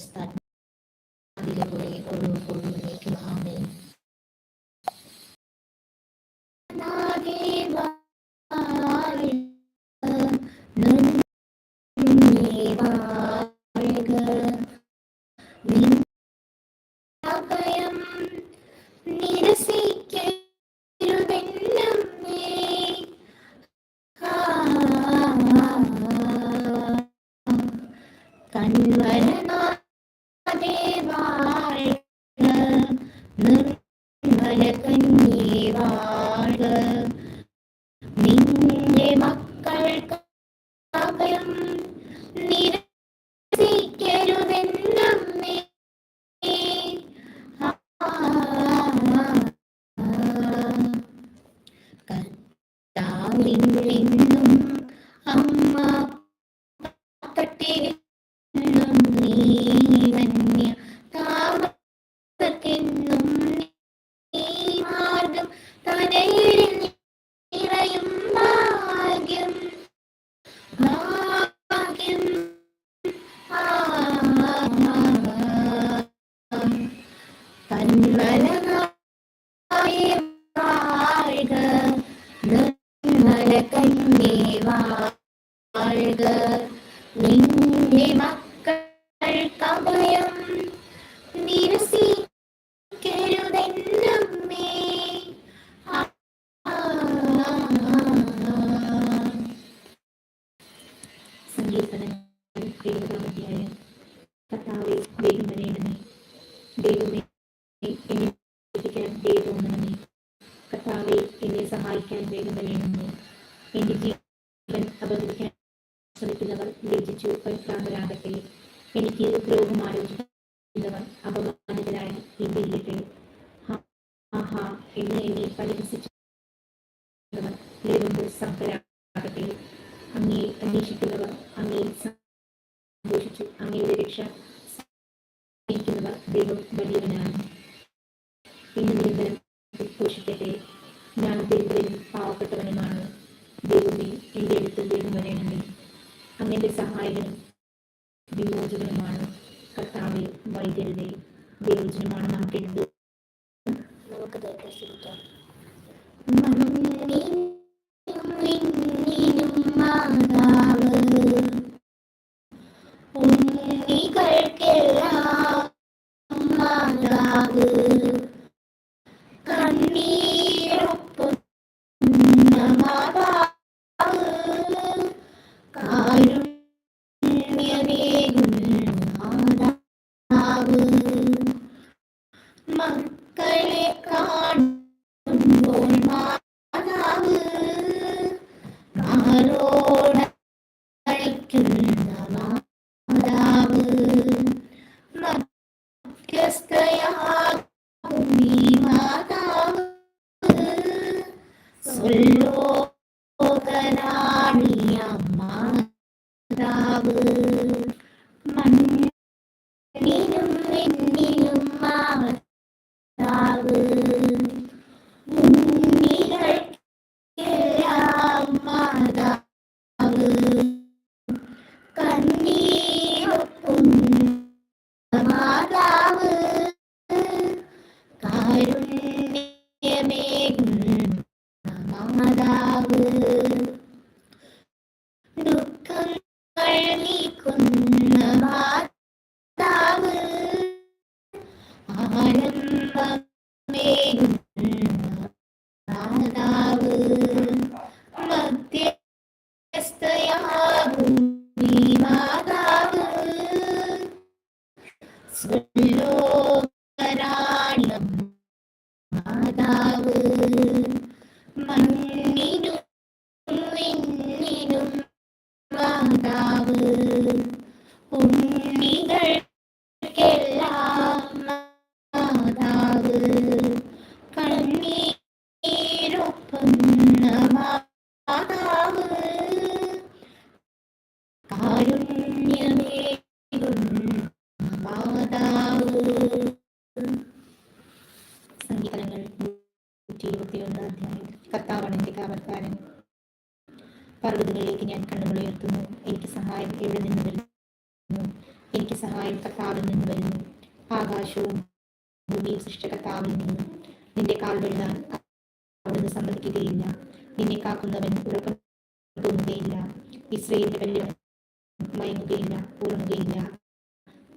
স্থান দিলে পরে কোনো কোনো 見えま എനിക്ക് ഉപയോഗം ആലോചിക്കുന്നവർ അപമാനത്തിലാണ് പിന്തിരിയട്ടെ ആഹാ എന്ന് എന്നെ പരിഹസിച്ചവർ ലേബുമ്പോൾ സഫലാകട്ടെ അങ്ങേ അന്വേഷിക്കുന്നവർ അങ്ങേ സന്തോഷിച്ചു. അങ്ങയുടെ രക്ഷ anak. Lord. കർത്താവിൽ നിന്ന് വരുന്നു ആകാശവും ഭൂമിയും സൃഷ്ടകർത്താവിൽ നിന്ന് നിന്റെ കാൽ വെള്ളാൻ അവിടുന്ന് സമ്മതിക്കുകയില്ല. നിന്നെ കാക്കുന്നവൻ ഉറക്കം തോന്നുകയില്ല ഇസ്രയേലിന്റെ കല്യാണം മയങ്ങുകയില്ല ഉറങ്ങുകയില്ല.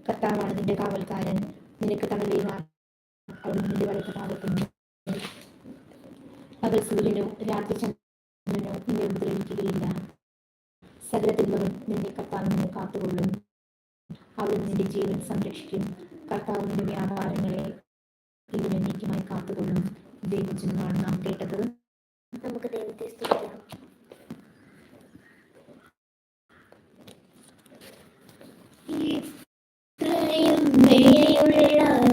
കർത്താവാണ് നിന്റെ കാവൽക്കാരൻ. നിനക്ക് തണലേവാൻ അവിടുന്ന് നിന്റെ വലത്ത് ഭാഗത്തുണ്ട്. പകൽ സൂര്യനോ രാത്രി ചന്ദ്രനോ നിന്നെ ഉപദ്രവിക്കുകയില്ല. സകല തിന്മകളും നിന്നെ കർത്താവ് നിന്നെ കാത്തുകൊള്ളും. അവിടുന്ന് നിന്റെ ജീവൻ സംരക്ഷിക്കും. കർത്താവ് നിന്റെ വ്യാപാരങ്ങളെ ഇതിനെന്നേക്കുമായി കാത്തുകൊള്ളും. ദൈവജനമാണ് നാം കേട്ടത്. നമുക്ക് ദൈവത്തെ സ്തുതിക്കാം. ഇത്രയും ദയുള്ള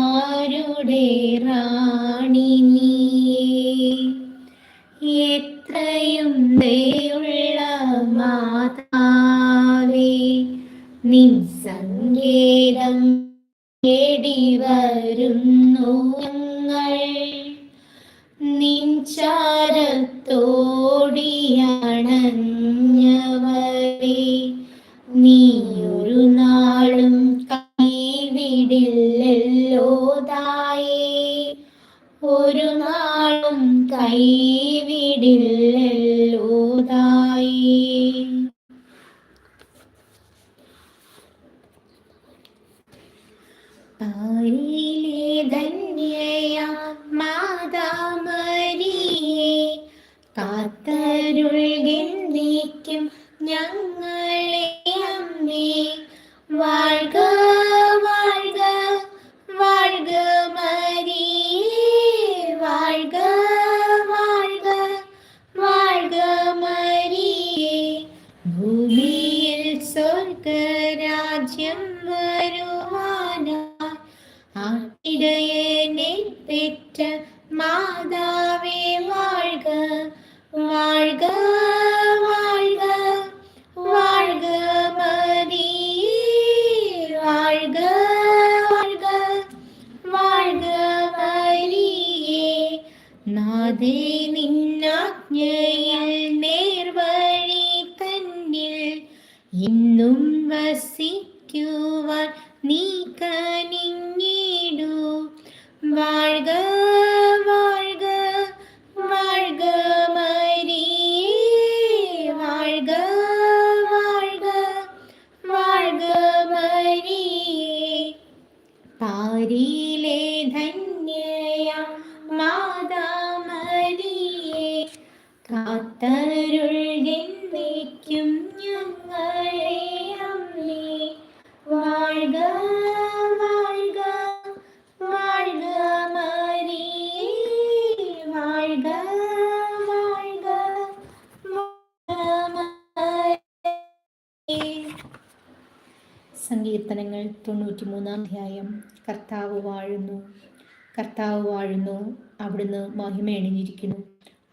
കർത്താവ് വാഴുന്നു. അവിടുന്ന് മഹിമയണിഞ്ഞിരിക്കുന്നു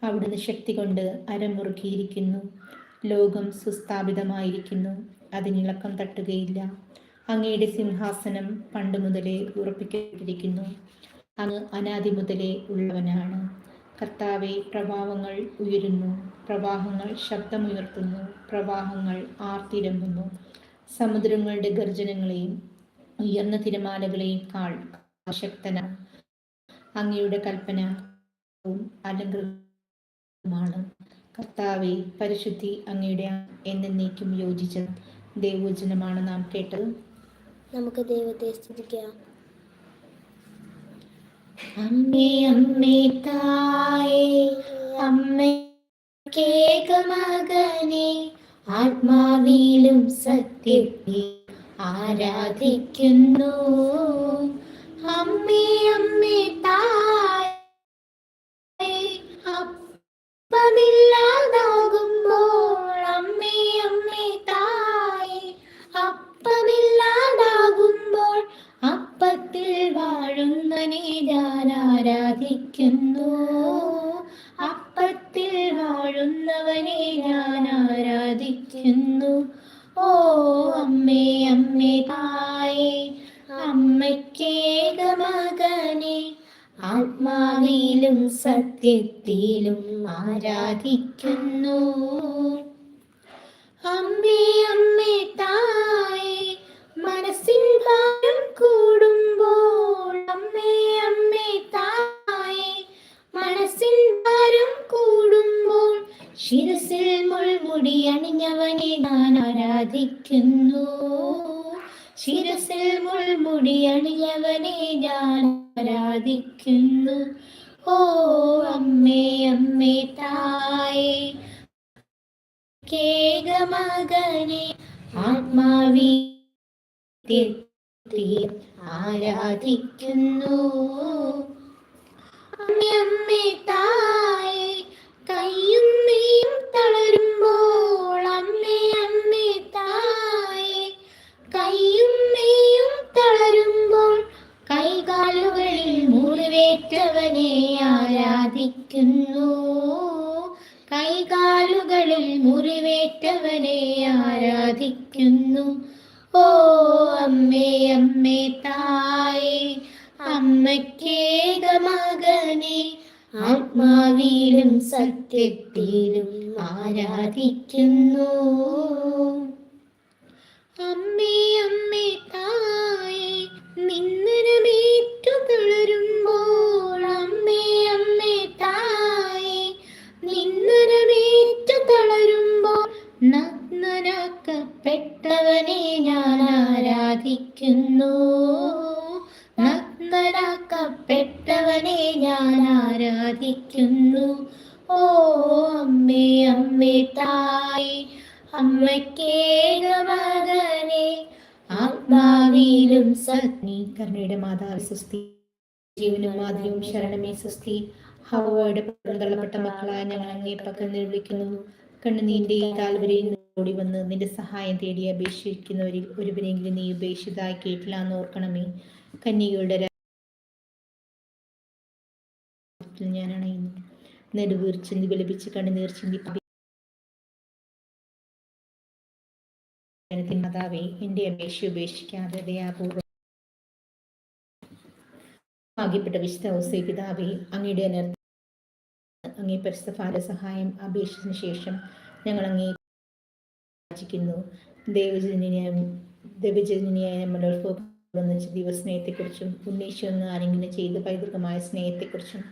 അവിടുന്ന് ശക്തി കൊണ്ട് അരമുറുക്കിയിരിക്കുന്നു ലോകം സുസ്ഥാപിതമായിരിക്കുന്നു. അതിനിളക്കം തട്ടുകയില്ല. അങ്ങയുടെ സിംഹാസനം പണ്ട് മുതലേ ഉറപ്പിക്കപ്പെട്ടിരിക്കുന്നു. അങ്ങ് അനാദി മുതലേ ഉള്ളവനാണ്. കർത്താവെ പ്രഭാവങ്ങൾ ഉയരുന്നു. പ്രവാഹങ്ങൾ ശബ്ദമുയർത്തുന്നു. പ്രവാഹങ്ങൾ ആർത്തിരമ്പുന്നു. സമുദ്രങ്ങളുടെ ഗർജനങ്ങളെയും ഉയർന്ന തിരമാലകളെയും കാൾ ശക്തനാണ് അങ്ങയുടെ കൽപ്പന അലങ്കൃതമാണ് കർത്താവെ പരിശുദ്ധി അങ്ങയുടെ എന്നേക്കും യോജിച്ച ദൈവവചനമാണ് നാം കേട്ടത്. നമുക്ക് ദൈവത്തെ സ്തുതിക്കാം. അമ്മേ അമ്മേ തായേ അമ്മേ മകനെ ആത്മാവിലും സത്യത്തിൽ ആരാധിക്കുന്നു. അമ്മേ അമ്മേ അമ്മേ അമ്മേ അപ്പത്തിൽ വാഴുന്നനെ ഞാൻ ആരാധിക്കുന്നു. അപ്പത്തിൽ ഞാൻ ആരാധിക്കുന്നു. ഓ അമ്മേ അമ്മേ തായേ. സത്യത്തിലും ആരാധിക്കുന്നു. അമ്മേ അമ്മേ തായേ മനസ്സിൽ ഭാരം കൂടുമ്പോൾ അമ്മേ അമ്മേ തായേ മനസ്സിൽ ഭാരം കൂടുമ്പോൾ ശിരസിൽ മുൾമുടി അണിഞ്ഞവനെ ഞാൻ ആരാധിക്കുന്നു. ശിരസിൽ മുൾമുടി അണിഞ്ഞവനെ ഞാൻ ആരാധിക്കുന്നു. ഓ അമ്മേ അമ്മേ തായേ. കേകമകനെ ആത്മാവി ആരാധിക്കുന്നു. അമ്മേ അമ്മേ തായേ കയ്യും നീയും തളരുമ്പോൾ മുറിവേറ്റവനെ ആരാധിക്കുന്നു. കൈകാലുകളിൽ മുറിവേറ്റവനെ ആരാധിക്കുന്നു. ഓ അമ്മേ അമ്മേ തായേ അമ്മക്കേക മകനെ ആത്മാവിലും സത്യത്തിലും ആരാധിക്കുന്നു. അമ്മേ അമ്മേ തായേ നിന്നരമേറ്റു തളരുമ്പോൾ അമ്മേ അമ്മേ തായേ. നിന്നരമേറ്റു തളരുമ്പോൾ ഞാൻ ആരാധിക്കുന്നു. നഗ്നരാക്കപ്പെട്ടവനെ ഞാൻ ആരാധിക്കുന്നു. ഓ അമ്മേ അമ്മേ തായ്. അമ്മക്കേക മകനെ ആത്മാവിലും സത്നി. കരുണയുടെ മാതാവ് സുസ്തി ജീവനും മാതിരിയും ശരണമേ സുസ്തി ഹവയുടെ പുറന്തള്ളപ്പെട്ട മക്കളായ ഞങ്ങൾ അങ്ങേ പക്കൽ നിർവിളിക്കുന്നു കണ്ണുനീന്റെ താൽവരയിൽ ഓടി വന്ന് നിന്റെ സഹായം തേടി അപേക്ഷിക്കുന്നവരിൽ ഒരുവരെങ്കിലും നീ ഉപേക്ഷിതായി കേട്ടില്ല എന്ന് ഓർക്കണമേ കന്യകയുടെ ഞാനാണ് നെടുവീർച്ചിന്തി വിലപിച്ച് കണ്ണുനീർ ജനത്തിൻ മാതാവേ എന്റെ അപേക്ഷ ഉപേക്ഷിക്കാതെ ദയാപൂർവം ഭാഗ്യപ്പെട്ട വിശുദ്ധ ഔസേ പിതാവേ അങ്ങയുടെ അങ്ങേ പരിസ്ഥ സഹായം അപേക്ഷിച്ചതിന് ശേഷം ഞങ്ങൾ അങ്ങേ യാചിക്കുന്നു ദേവജനനിയായ ദേവജനനിയായ നമ്മളോട് ദൈവസ്നേഹത്തെക്കുറിച്ചും ഉന്നയിച്ചൊന്ന് ആരെങ്കിലും ചെയ്ത പൈതൃകമായ സ്നേഹത്തെക്കുറിച്ചും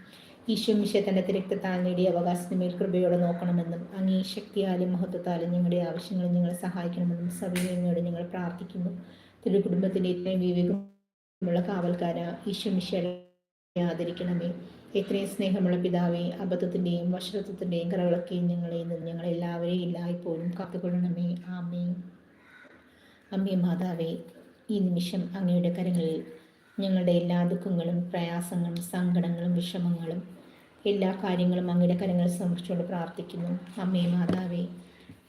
ഈശോ മിശ തന്റെ രക്തത്താൽ നേടിയ അവകാശത്തിന്മേൽ കൃപയോടെ നോക്കണമെന്നും അങ്ങേ ശക്തിയാലും മഹത്വത്താലും ഞങ്ങളുടെ ആവശ്യങ്ങൾ ഞങ്ങളെ സഹായിക്കണമെന്നും സവിനയോട് ഞങ്ങൾ പ്രാർത്ഥിക്കുന്നു. തിരു കുടുംബത്തിന്റെ ഇത്രയും വിവേകമുള്ള കാവൽക്കാര ഈശോ മിശ ആദരിക്കണമേ. എത്രയും സ്നേഹമുള്ള പിതാവേ അബദ്ധത്തിന്റെയും വഷളത്വത്തിന്റെയും കറകളൊക്കെയും ഞങ്ങളെ നിന്ന് ഞങ്ങളെല്ലാവരെയും എല്ലായ്പ്പോഴും കാത്തുകൊള്ളണമേ. ആമേ അമ്മേ മാതാവേ ഈ നിമിഷം അങ്ങയുടെ കരങ്ങളിൽ ഞങ്ങളുടെ എല്ലാ ദുഃഖങ്ങളും പ്രയാസങ്ങളും സങ്കടങ്ങളും വിഷമങ്ങളും എല്ലാ കാര്യങ്ങളും അങ്ങയുടെ കരങ്ങൾ സമർപ്പിച്ചുകൊണ്ട് പ്രാർത്ഥിക്കുന്നു. അമ്മേ മാതാവേ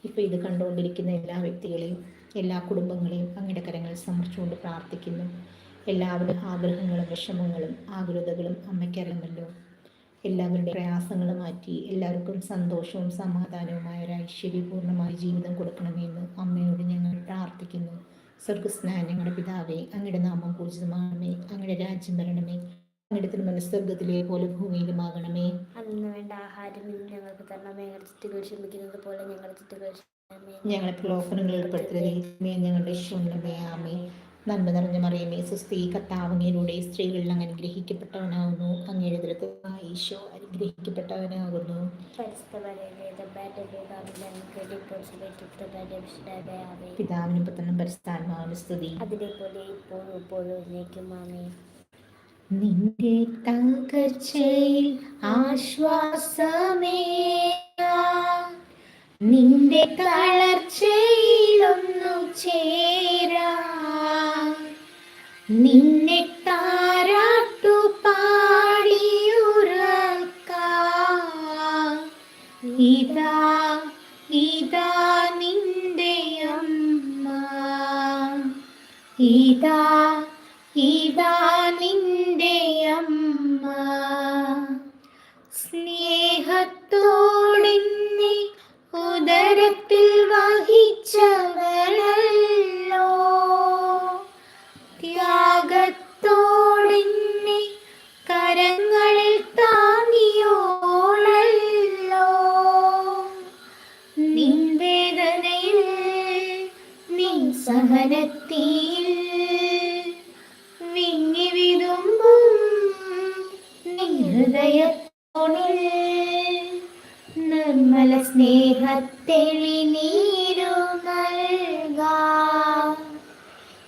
ഇപ്പോൾ ഇത് കണ്ടുകൊണ്ടിരിക്കുന്ന എല്ലാ വ്യക്തികളെയും എല്ലാ കുടുംബങ്ങളെയും അങ്ങയുടെ കരങ്ങൾ സമർപ്പിച്ചുകൊണ്ട് പ്രാർത്ഥിക്കുന്നു. എല്ലാവരുടെ ആഗ്രഹങ്ങളും വിഷമങ്ങളും ആകുലതകളും അമ്മയ്ക്കറിയുമല്ലോ. എല്ലാവരുടെ പ്രയാസങ്ങൾ മാറ്റി എല്ലാവർക്കും സന്തോഷവും സമാധാനവുമായ ഒരു ഐശ്വര്യപൂർണമായ ജീവിതം കൊടുക്കണമെന്ന് അമ്മയോട് ഞങ്ങൾ പ്രാർത്ഥിക്കുന്നു. സ്വർഗസ്നാ ഞങ്ങളുടെ പിതാവേ അങ്ങയുടെ നാമം പൂജിതമാകണമേ അങ്ങയുടെ രാജ്യം വരണമേ. അങ്ങയുടെ മനസ്സർഗത്തിലെ പോലെ ഭൂമിയിലുമാകണമേ. അന്ന് വേണ്ട ആഹാരം ഞങ്ങൾക്ക് തരണമേ. ഞങ്ങളുടെ ചുറ്റുകൾ ക്ഷമിക്കുന്നത് പോലെ ഞങ്ങളുടെ ചുറ്റുകൾ ഞങ്ങളെ പ്രലോഭനങ്ങളിൽ ഉൾപ്പെടുത്തരുതേ. ഞങ്ങളുടെ ഈശോയുടെ ആമേ നന്മ നിറഞ്ഞ മറിയമേ. സുസ്ത്രീ കത്താവങ്ങയിലൂടെ സ്ത്രീകളിൽ അങ്ങ് അനുഗ്രഹിക്കപ്പെട്ടവനാകുന്നു. അങ്ങയുടെ ഈശോ അനുഗ്രഹിക്കപ്പെട്ടവനാകുന്നു. പിതാവിനും പുത്രനും പരിസ്ഥാനമാവുന്ന സ്തുതി. അതിനെ പോലെ ഇപ്പോഴും ഇപ്പോഴും എന്നേക്കും ആമേ നിന്റെ തകർച്ചയിൽ ആശ്വാസമേ. നിന്റെ തളർച്ചയിലൊന്നു ചേരാ. നിന്നെ താരാട്ടു പാടിയുറക്ക. ഇതാ ഇതാ നിന്റെ അമ്മ. ഇതാ സ്നേഹത്തെളി നീരു നൽകാം.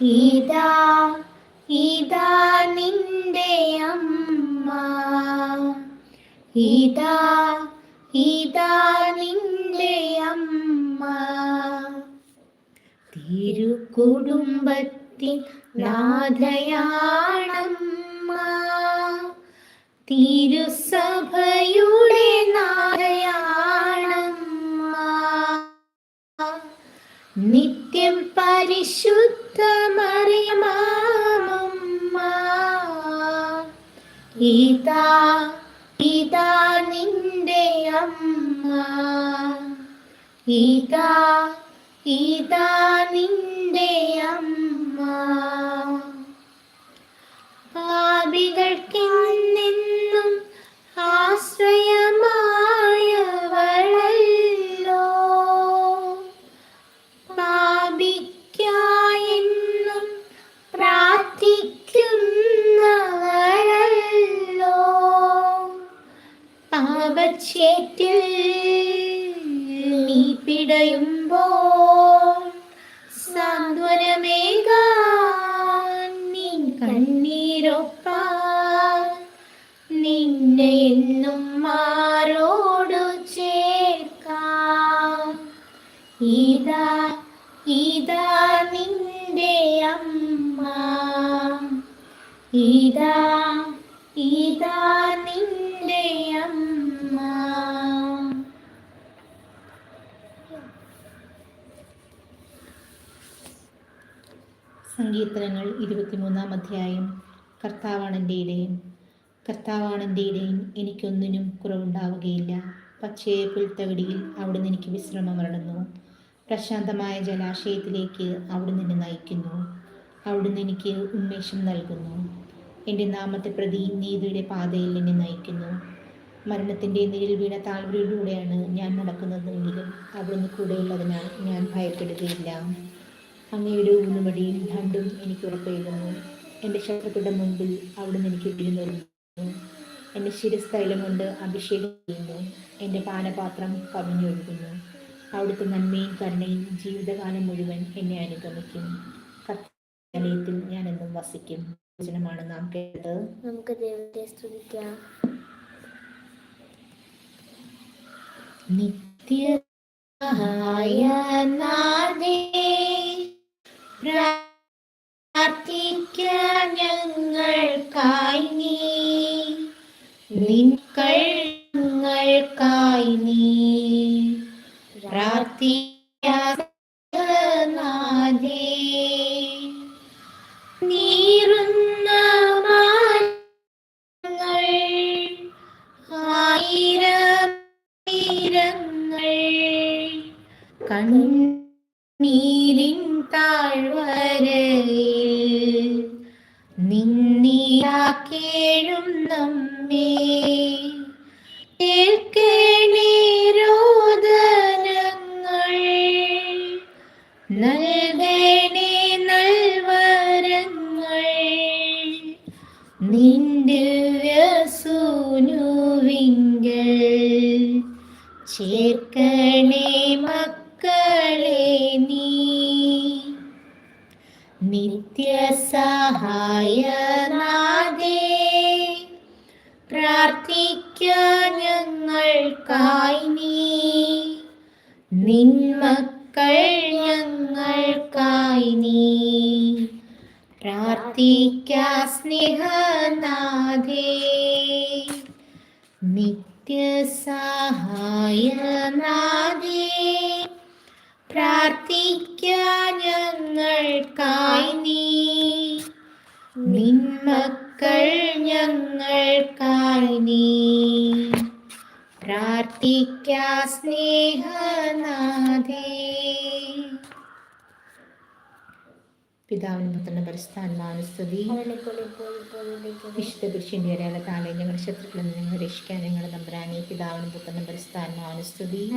ഇതാ ഇതാ നിന്റെ അമ്മ. ഇതാ ഇതാ നിന്റെ അമ്മ. തിരുക്കുടുംബത്തിൻ നാഥയാണമ്മ. തിരുസഭയുടെ നിത്യം പരിശുദ്ധമറിയമാമമ്മ. നിന്റെ അമ്മ. ഇതാ ഇതാ നിന്റെ അമ്മ. ആശ്രയമായവളല്ലോ പാപച്ചേറ്റിൽ നീ പിടയുമ്പോൾ സാന്ത്വനമേകാൻ നീ കണ്ണീരൊപ്പാൻ നിന്നെ എന്നും മാറോടു ചേർക്കാം. ഇതാ ഇതാ നിന്റെ അമ്മ. ഇതാ ഇതാ നിന്റെ അമ്മ സങ്കീർത്തനങ്ങൾ ഇരുപത്തിമൂന്നാം അധ്യായം. കർത്താവാണ് എന്റെ ഇടയൻ കർത്താവാണ് ഇടയൻ എനിക്കൊന്നിനും കുറവുണ്ടാവുകയില്ല. പക്ഷേ പുൽത്തവിടിയിൽ അവിടുന്ന് എനിക്ക് വിശ്രമം വരണന്നു പ്രശാന്തമായ ജലാശയത്തിലേക്ക് അവിടുന്ന് എന്നെ നയിക്കുന്നു. അവിടുന്ന് എനിക്ക് ഉന്മേഷം നൽകുന്നു. എന്റെ നാമത്തെ പ്രതി നീതിയുടെ പാതയിൽ എന്നെ നയിക്കുന്നു. മരണത്തിന്റെ നിഴൽ വീണ താഴ്വരയിലൂടെയാണ് ഞാൻ നടക്കുന്നതെങ്കിലും അവിടുന്ന് കൂടെയുള്ളതിനാൽ ഞാൻ ഭയപ്പെടുകയില്ല. അങ്ങയുടെ ഊന്നുമടിയും ദണ്ടും എനിക്ക് ഉറപ്പേകുന്നു എന്റെ ശത്രുക്കളുടെ മുമ്പിൽ അവിടുന്ന് എനിക്ക് എഴുന്നള്ളുന്നു എന്റെ ശിരസ്ഥൈലം കൊണ്ട് അഭിഷേകം ചെയ്യുന്നു. എന്റെ പാനപാത്രം കവിഞ്ഞൊഴുകുന്നു. അവിടുത്തെ നന്മയും കരുണയും ജീവിതകാലം മുഴുവൻ എന്നെ അനുഗമിക്കും. കർത്താലയത്തിൽ ഞാൻ എന്നും വസിക്കും. വചനമാണ് നാം കേട്ടത്. നമുക്ക് ദൈവത്തെ സ്തുതിക്കാം. നിത്യ സഹായനാഥേ, പ്രാർത്ഥിക്കാൻ ഞങ്ങൾക്കായി നീ. ഞങ്ങൾക്കായി നീ. ആയിരം ആയിരങ്ങൾ കണ്ണീരിൻ താഴ്വരയിൽ നിന്നിയാക്കേഴും നമ്മേ കേൾക്കണേ നിത്യസഹായനാദേ. പ്രാർത്ഥിക്കാൻ ഞങ്ങൾക്കായി നീ. നിന്മക്കൾ ഞങ്ങൾക്കായി നീ. പ്രാർത്ഥിക്ക സ്നേഹനാഥേ നിത്യസഹായനാഥേ പ്രാർത്ഥിക്കാൻ ഞങ്ങൾക്കായി നീ. നിന്മക്കൾ ഞങ്ങൾക്കായി നീ. പ്രാർത്ഥിക്ക സ്നേഹനാഥേ. പിതാവിനും പുത്രനും പരിസ്ഥാനമാനുസ്തുതി വിശുദ്ധ പുരുഷന്റെ അടയാളത്താലെ ഞങ്ങളുടെ ശത്രുക്കളിൽ നിന്ന് ഞങ്ങളെ രക്ഷിക്കാൻ ഞങ്ങളുടെ നമ്പരാനെ പിതാവിനും പുത്രനും പരിസ്ഥാനമാനുസ്തുതി